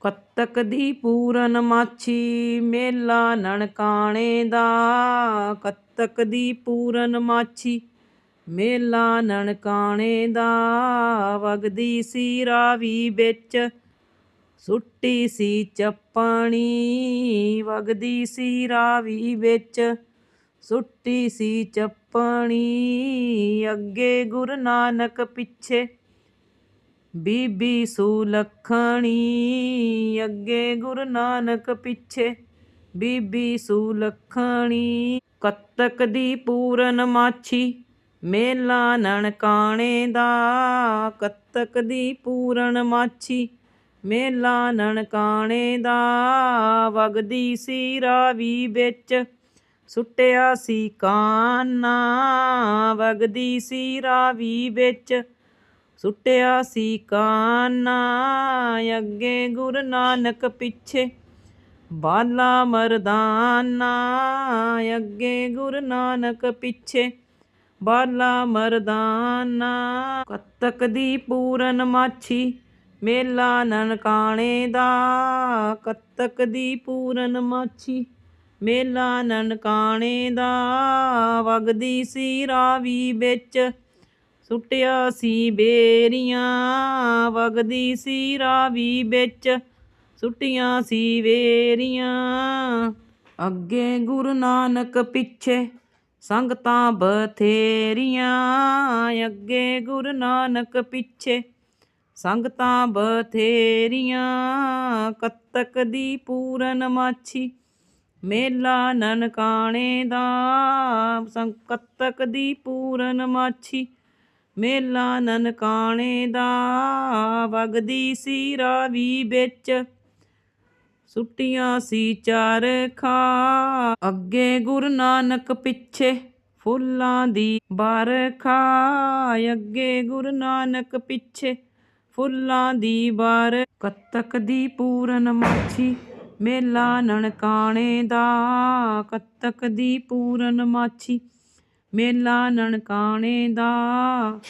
ਕੱਤਕ ਦੀ ਪੂਰਨਮਾਛੀ ਮੇਲਾ ਨਨਕਾਣੇ ਦਾ। ਕੱਤਕ ਦੀ ਪੂਰਨਮਾਛੀ ਮੇਲਾ ਨਨਕਾਣੇ ਦਾ। ਵਗਦੀ ਸੀ ਰਾਵੀ ਵਿੱਚ, ਸੁੱਟੀ ਸੀ ਚੱਪਣੀ। ਵਗਦੀ ਸੀ ਰਾਵੀ ਵਿੱਚ, ਸੁੱਟੀ ਸੀ ਚੱਪਣੀ। ਅੱਗੇ ਗੁਰੂ ਨਾਨਕ ਪਿੱਛੇ ਬੀਬੀ ਸੁਲੱਖਣੀ, ਅੱਗੇ ਗੁਰੂ ਨਾਨਕ ਪਿੱਛੇ। ਬੀਬੀ ਸੁਲੱਖਣੀ, ਕੱਤਕ ਦੀ ਪੂਰਨ ਮਾਛੀ। ਮੇਲਾ ਨਨਕਾਣੇ ਦਾ, ਕੱਤਕ ਦੀ ਪੂਰਨ ਮਾਛੀ। ਮੇਲਾ ਨਨਕਾਣੇ ਦਾ, ਵਗਦੀ ਸੀ ਰਾਵੀ ਵਿੱਚ। ਸੁੱਟਿਆ ਸੀ ਕਾਨਾ, ਵਗਦੀ ਸੀ ਰਾਵੀ ਵਿੱਚ। ਸੁੱਟਿਆ ਸੀ ਕਾਨਾ, ਅੱਗੇ ਗੁਰੂ ਨਾਨਕ ਪਿੱਛੇ। ਬਾਲਾ ਮਰਦਾਨਾ, ਅੱਗੇ ਗੁਰੂ ਨਾਨਕ ਪਿੱਛੇ। ਬਾਲਾ ਮਰਦਾਨਾ, ਕੱਤਕ ਦੀ ਪੂਰਨ ਮਾਛੀ, ਮੇਲਾ ਨਨਕਾਣੇ ਦਾ। ਕੱਤਕ ਦੀ ਪੂਰਨ ਮਾਛੀ, ਮੇਲਾ ਨਨਕਾਣੇ ਦਾ। ਵਗਦੀ ਸੀ ਰਾਵੀ ਵਿੱਚ। ਸੁੱਟਿਆ ਸੀ ਬੇਰੀਆਂ, ਵਗਦੀ ਸੀ ਰਾਵੀ ਵਿੱਚ। ਸੁੱਟੀਆਂ ਸੀ ਵੇਰੀਆਂ ਅੱਗੇ ਗੁਰੂ ਨਾਨਕ ਪਿੱਛੇ। ਸੰਗਤਾਂ ਬਥੇਰੀਆਂ, ਅੱਗੇ ਗੁਰੂ ਨਾਨਕ ਪਿੱਛੇ। ਸੰਗਤਾਂ ਬਥੇਰੀਆਂ, ਕੱਤਕ ਦੀ ਪੂਰਨ ਮਾਛੀ। ਮੇਲਾ ਨਨਕਾਣੇ ਦਾ ਸੰ- ਕੱਤਕ ਦੀ ਪੂਰਨ ਮਾਛੀ। ਮੇਲਾ ਨਨਕਾਣੇ ਦਾ, ਵਗਦੀ ਸੀ ਰਾਵੀ ਵਿੱਚ। ਸੁੱਟੀਆਂ ਸੀ ਚਾਰ ਖਾ, ਅੱਗੇ ਗੁਰੂ ਨਾਨਕ ਪਿੱਛੇ ਫੁੱਲਾਂ ਦੀ ਬਰਖਾ ਅੱਗੇ ਗੁਰੂ ਨਾਨਕ ਪਿੱਛੇ ਫੁੱਲਾਂ ਦੀ ਬਰ, ਕੱਤਕ ਦੀ ਪੂਰਨ ਮਾਛੀ, ਮੇਲਾ ਨਨਕਾਣੇ ਦਾ, ਕੱਤਕ ਦੀ ਪੂਰਨ ਮਾਛੀ। ਮੇਲਾ ਨਨਕਾਣੇ ਦਾ।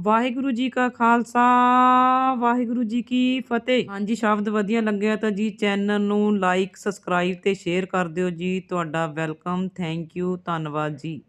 ਵਾਹਿਗੁਰੂ ਜੀ ਕਾ ਖਾਲਸਾ, ਵਾਹਿਗੁਰੂ ਜੀ ਕੀ ਫਤਿਹ। ਹਾਂਜੀ, ਸ਼ਬਦ ਵਧੀਆ ਲੱਗਿਆ ਤਾਂ ਜੀ ਚੈਨਲ ਨੂੰ ਲਾਈਕ ਸਬਸਕ੍ਰਾਈਬ ਤੇ ਸ਼ੇਅਰ ਕਰ ਦਿਓ ਜੀ। ਤੁਹਾਡਾ ਵੈਲਕਮ ਥੈਂਕ ਯੂ ਧੰਨਵਾਦ ਜੀ।